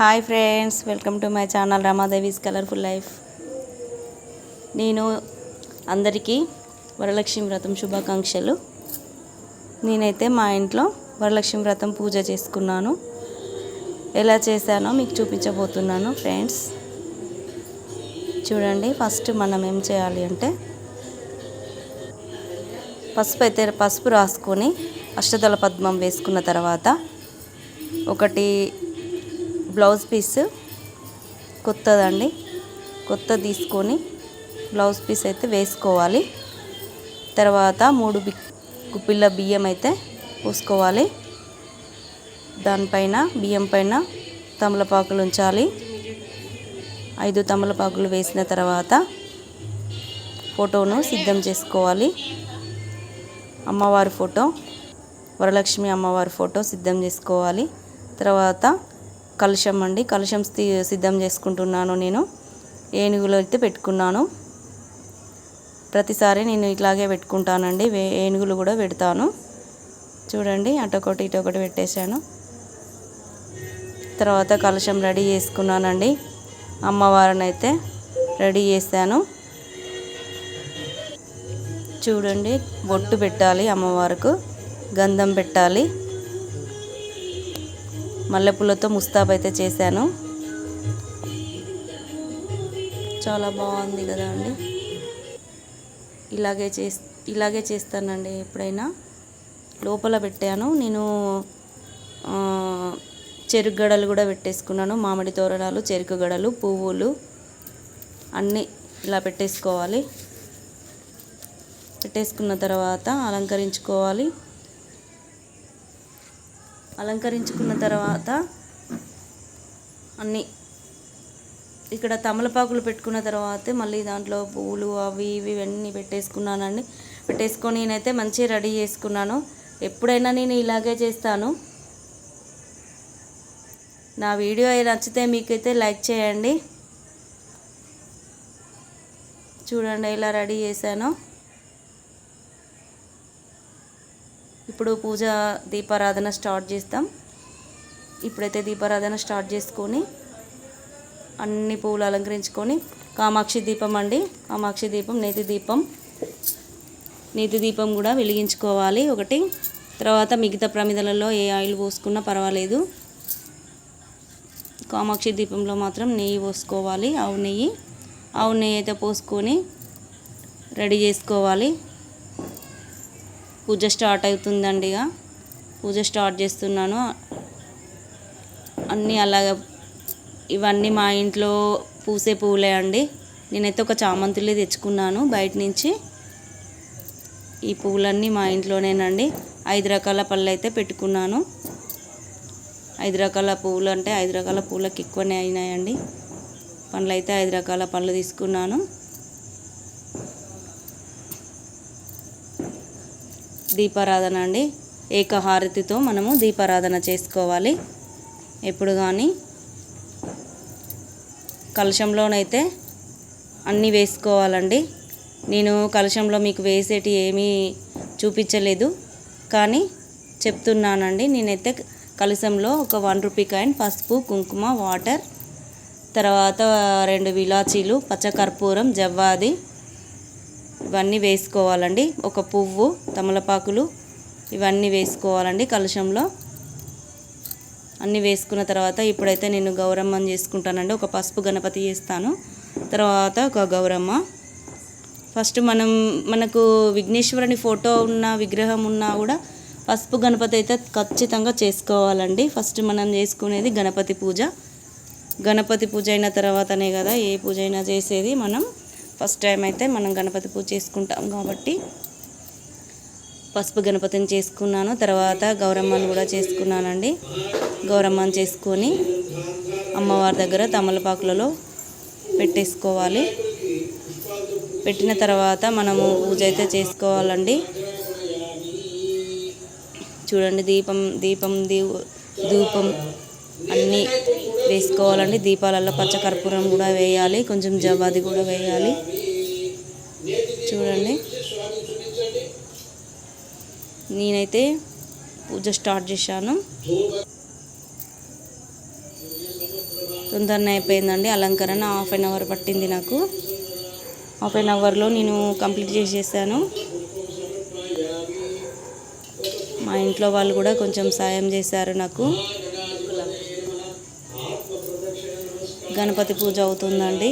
Hi friends welcome to my channel Ramadevi's colourful life. నేను అందరికీ వరలక్ష్మి వ్రతం శుభాకాంక్షలు. నేనైతే మా ఇంట్లో వరలక్ష్మి వ్రతం పూజ చేసుకున్నాను. ఎలా చేశానో మీకు చూపించబోతున్నాను ఫ్రెండ్స్. చూడండి ఫస్ట్ మనం ఏం చేయాలి అంటే పసుపు అయితే పసుపు రాసుకొని అష్టదళ పద్మం వేసుకున్న తర్వాత ఒకటి బ్లౌజ్ పీస్ కొత్తదండి. కొత్త తీసుకొని బ్లౌజ్ పీస్ అయితే వేసుకోవాలి. తర్వాత మూడు బి గుప్పిళ్ళ బియ్యం అయితే పోసుకోవాలి. దానిపైన బియ్యం పైన తమలపాకులు ఉంచాలి. ఐదు తమలపాకులు వేసిన తర్వాత ఫోటోను సిద్ధం చేసుకోవాలి. అమ్మవారి ఫోటో వరలక్ష్మి అమ్మవారి ఫోటో సిద్ధం చేసుకోవాలి. తర్వాత కలుషం అండి. కలుషం సిద్ధం చేసుకుంటున్నాను నేను. ఏనుగులు అయితే పెట్టుకున్నాను. ప్రతిసారి నేను ఇట్లాగే పెట్టుకుంటానండి. వే- ఏనుగులు కూడా పెడతాను. చూడండి అటొకటి ఇటొకటి పెట్టేశాను. తర్వాత కలుషం రెడీ చేసుకున్నానండి. అమ్మవారిని అయితే రెడీ చేశాను. చూడండి బొట్టు పెట్టాలి అమ్మవారికి. గంధం పెట్టాలి. మల్లెపూలతో ముస్తాబ్ అయితే చేశాను. చాలా బాగుంది కదా అండి. ఇలాగే చేస్ ఇలాగే చేస్తానండి ఎప్పుడైనా. లోపల పెట్టాను. నేను చెరుకు గడలు కూడా పెట్టేసుకున్నాను. మామిడి తోరణాలు చెరుకు గడలు పువ్వులు అన్నీ ఇలా పెట్టేసుకోవాలి. పెట్టేసుకున్న తర్వాత అలంకరించుకోవాలి. అలంకరించుకున్న తర్వాత అన్నీ ఇక్కడ తమలపాకులు పెట్టుకున్న తర్వాత మళ్ళీ దాంట్లో పూలు అవి ఇవి ఇవన్నీ పెట్టేసుకున్నానండి. పెట్టేసుకొని నేనైతే మంచిగా రెడీ చేసుకున్నాను. ఎప్పుడైనా నేను ఇలాగే చేస్తాను. నా వీడియో నచ్చితే మీకైతే లైక్ చేయండి. చూడండి ఇలా రెడీ చేశాను. ఇప్పుడు పూజ దీపారాధన స్టార్ట్ చేస్తాం. ఇప్పుడైతే దీపారాధన స్టార్ట్ చేసుకొని అన్ని పూలు అలంకరించుకొని కామాక్షి దీపం అండి. కామాక్షి దీపం నేతి దీపం. నేతి దీపం కూడా వెలిగించుకోవాలి ఒకటి. తర్వాత మిగతా ప్రమిదలలో ఏ ఆయిల్ పోసుకున్నా పర్వాలేదు. కామాక్షి దీపంలో మాత్రం నెయ్యి పోసుకోవాలి. ఆవు నెయ్యి. ఆవు నెయ్యి అయితే పోసుకొని రెడీ చేసుకోవాలి. పూజ స్టార్ట్ అవుతుందండి ఇక. పూజ స్టార్ట్ చేస్తున్నాను. అన్నీ అలాగ ఇవన్నీ మా ఇంట్లో పూసే పువ్వులే అండి. నేనైతే ఒక చామంతులే తెచ్చుకున్నాను బయట నుంచి. ఈ పువ్వులన్నీ మా ఇంట్లోనేనండి. ఐదు రకాల పళ్ళు అయితే పెట్టుకున్నాను. ఐదు రకాల పువ్వులు అంటే ఐదు రకాల పూలకు ఎక్కువనే అయినాయండి. పండ్లు అయితే ఐదు రకాల పళ్ళు తీసుకున్నాను. దీపారాధన అండి. ఏకహారతితో మనము దీపారాధన చేసుకోవాలి. ఎప్పుడు కానీ కలశంలోనైతే అన్నీ వేసుకోవాలండి. నేను కలశంలో మీకు వేసేటి ఏమీ చూపించలేదు. కానీ చెప్తున్నానండి నేనైతే కలశంలో ఒక వన్ రూపీ కాయిన్ పసుపు కుంకుమ వాటర్ తర్వాత రెండు విలాచీలు పచ్చకర్పూరం జవ్వాది ఇవన్నీ వేసుకోవాలండి. ఒక పువ్వు తమలపాకులు ఇవన్నీ వేసుకోవాలండి కలశంలో అన్నీ వేసుకున్న తర్వాత ఇప్పుడైతే నేను గౌరమ్మని చేసుకుంటానండి. ఒక పసుపు గణపతి చేస్తాను తర్వాత ఒక గౌరమ్మ. ఫస్ట్ మనం మనకు విఘ్నేశ్వరుని ఫోటో ఉన్న విగ్రహం ఉన్నా కూడా పసుపు గణపతి అయితే ఖచ్చితంగా చేసుకోవాలండి. ఫస్ట్ మనం చేసుకునేది గణపతి పూజ. గణపతి పూజ అయిన తర్వాతనే కదా ఏ పూజ అయినా చేసేది మనం. ఫస్ట్ టైం అయితే మనం గణపతి పూజ చేసుకుంటాం కాబట్టి పసుపు గణపతిని చేసుకున్నాను తర్వాత గౌరమ్మను కూడా చేసుకున్నానండి. గౌరమ్మను చేసుకొని అమ్మవారి దగ్గర తమలపాకులలో పెట్టేసుకోవాలి. పెట్టిన తర్వాత మనము పూజ అయితే చేసుకోవాలండి. చూడండి దీపం దీపం దీ ధూపం అన్నీ వేసుకోవాలండి. దీపాలలో పచ్చకర్పూరం కూడా వేయాలి. కొంచెం జవాది కూడా వేయాలి. చూడండి. నేనైతే పూజ స్టార్ట్ చేశాను. తొందరనే అయిపోయిందండి. అలంకరణ హాఫ్ అన్ అవర్ పట్టింది నాకు. హాఫ్ అన్ అవర్లో నేను కంప్లీట్ చేసేసాను. మా ఇంట్లో వాళ్ళు కూడా కొంచెం సాయం చేశారు నాకు. గణపతి పూజ అవుతుందండి.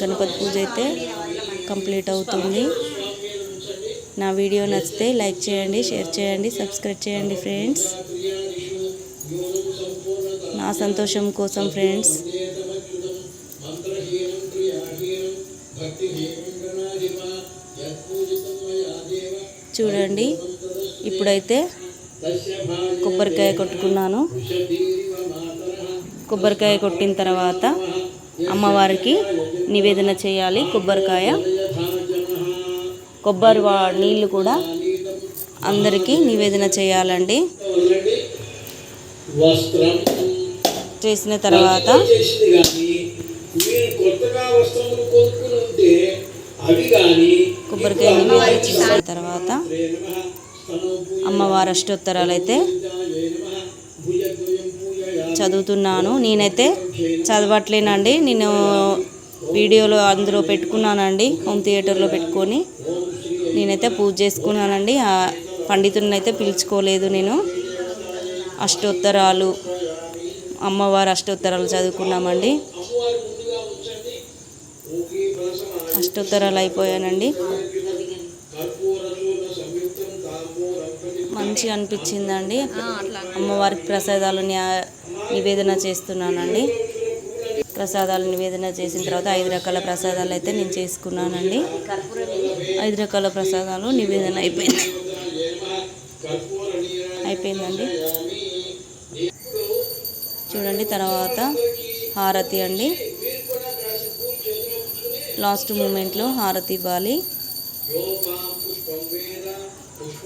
గణపతి పూజ అయితే కంప్లీట్ అవుతుంది. నా వీడియో నచ్చితే లైక్ చేయండి షేర్ చేయండి సబ్స్క్రైబ్ చేయండి ఫ్రెండ్స్. నా సంతోషం కోసం ఫ్రెండ్స్. చూడండి ఇప్పుడైతే కొబ్బరికాయ కొట్టుకున్నాను. కొబ్బరికాయ కొట్టిన తర్వాత అమ్మవారికి నివేదన చేయాలి కొబ్బరికాయ. కొబ్బరి వా నీళ్ళు కూడా అందరికీ నివేదన చేయాలండి. చేసిన తర్వాత కొబ్బరికాయ నివేదన చేసిన తర్వాత అమ్మవారి అష్టోత్తరాలు అయితే చదువుతున్నాను. నేనైతే చదవట్లేనండి. నేను వీడియోలో అందులో పెట్టుకున్నానండి. హోమ్ థియేటర్లో పెట్టుకొని నేనైతే పూజ చేసుకున్నానండి. ఆ పండితుడిని అయితే పిలుచుకోలేదు నేను. అష్టోత్తరాలు అమ్మవారు అష్టోత్తరాలు చదువుకున్నామండి. అష్టోత్తరాలు అయిపోయానండి. మంచిగా అనిపించిందండి. అమ్మవారికి ప్రసాదాలు నివేదన చేస్తున్నానండి. ప్రసాదాలు నివేదన చేసిన తర్వాత ఐదు రకాల ప్రసాదాలు అయితే నేను చేసుకున్నానండి. ఐదు రకాల ప్రసాదాలు నివేదన అయిపోయింది. అయిపోయిందండి. చూడండి తర్వాత హారతి అండి. లాస్ట్ మూమెంట్లో హారతి ఇవ్వాలి.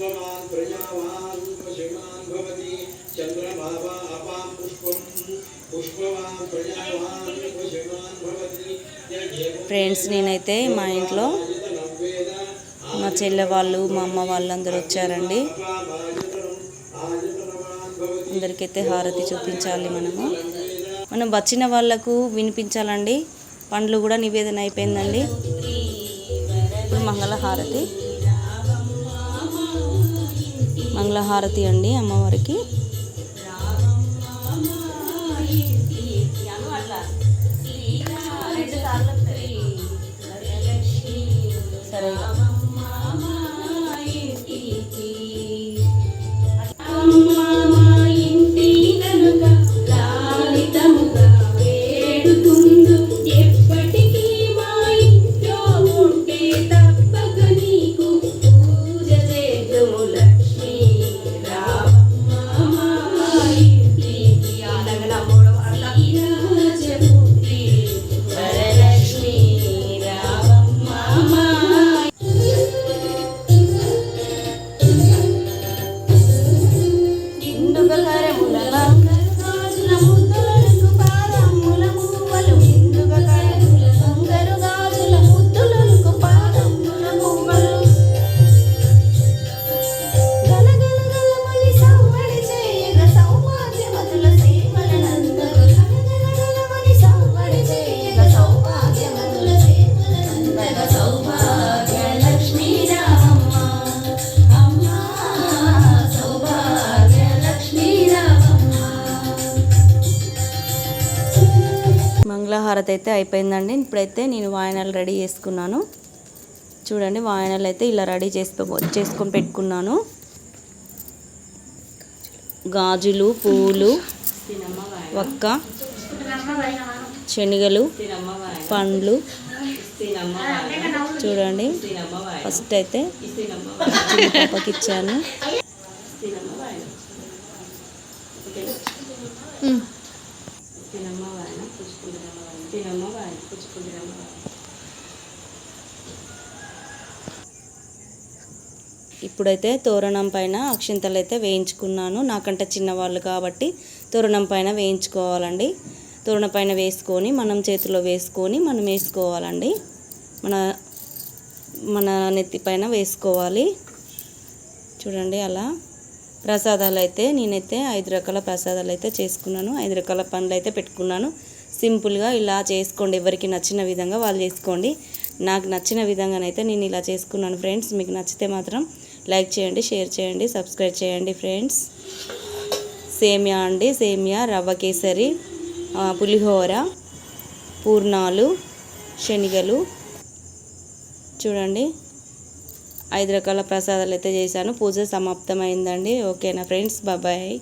పుష్పమాన్ ప్రజావాన్ పశుమాన్ భవతి చంద్రమావా అపాం పుష్పం పుష్పవాన్ ప్రజావాన్ పశుమాన్ భవతి ఫ్రెండ్స్ నేనైతే మా ఇంట్లో మా చెల్లె వాళ్ళు మా అమ్మ వాళ్ళందరూ వచ్చారండి. అందరికైతే హారతి చూపించాలి మనము. మనం వచ్చిన వాళ్ళకు వినిపించాలండి. పండ్లు కూడా నివేదన అయిపోయిందండి. ఇప్పుడు మంగళహారతి. మంగళహారతి అండి అమ్మవారికి. సరే మంగళహారతి అయితే అయిపోయిందండి. ఇప్పుడైతే నేను వాయనాలు రెడీ చేసుకున్నాను. చూడండి వాయనాలు అయితే ఇలా రెడీ చేసుకో చేసుకొని పెట్టుకున్నాను. గాజులు పూలు ఒక్క శనగలు పండ్లు. చూడండి ఫస్ట్ అయితే చిన్న పాపకి ఇచ్చాను ఇప్పుడైతే తోరణం పైన అక్షింతలు అయితే వేయించుకున్నాను. నాకంటే చిన్నవాళ్ళు కాబట్టి తోరణం పైన వేయించుకోవాలండి. తోరణం పైన వేసుకొని మనం చేతిలో వేసుకొని మనం వేసుకోవాలండి. మన మన నెత్తి పైన వేసుకోవాలి. చూడండి అలా. ప్రసాదాలు అయితే నేనైతే ఐదు రకాల ప్రసాదాలు అయితే చేసుకున్నాను. ఐదు రకాల పనులు అయితే పెట్టుకున్నాను. సింపుల్గా ఇలా చేసుకోండి. ఎవరికి నచ్చిన విధంగా వాళ్ళు చేసుకోండి. నాకు నచ్చిన విధంగానైతే నేను ఇలా చేసుకున్నాను ఫ్రెండ్స్. మీకు నచ్చితే మాత్రం లైక్ చేయండి షేర్ చేయండి సబ్స్క్రైబ్ చేయండి ఫ్రెండ్స్. సేమియా అండి. సేమియా రవ్వ కేసరి పులిహోర పూర్ణాలు శనగలు. చూడండి. ఐదు రకాల ప్రసాదాలు అయితే చేశాను. పూజ సమాప్తమైందండి. ఓకేనా ఫ్రెండ్స్? బాబాయ్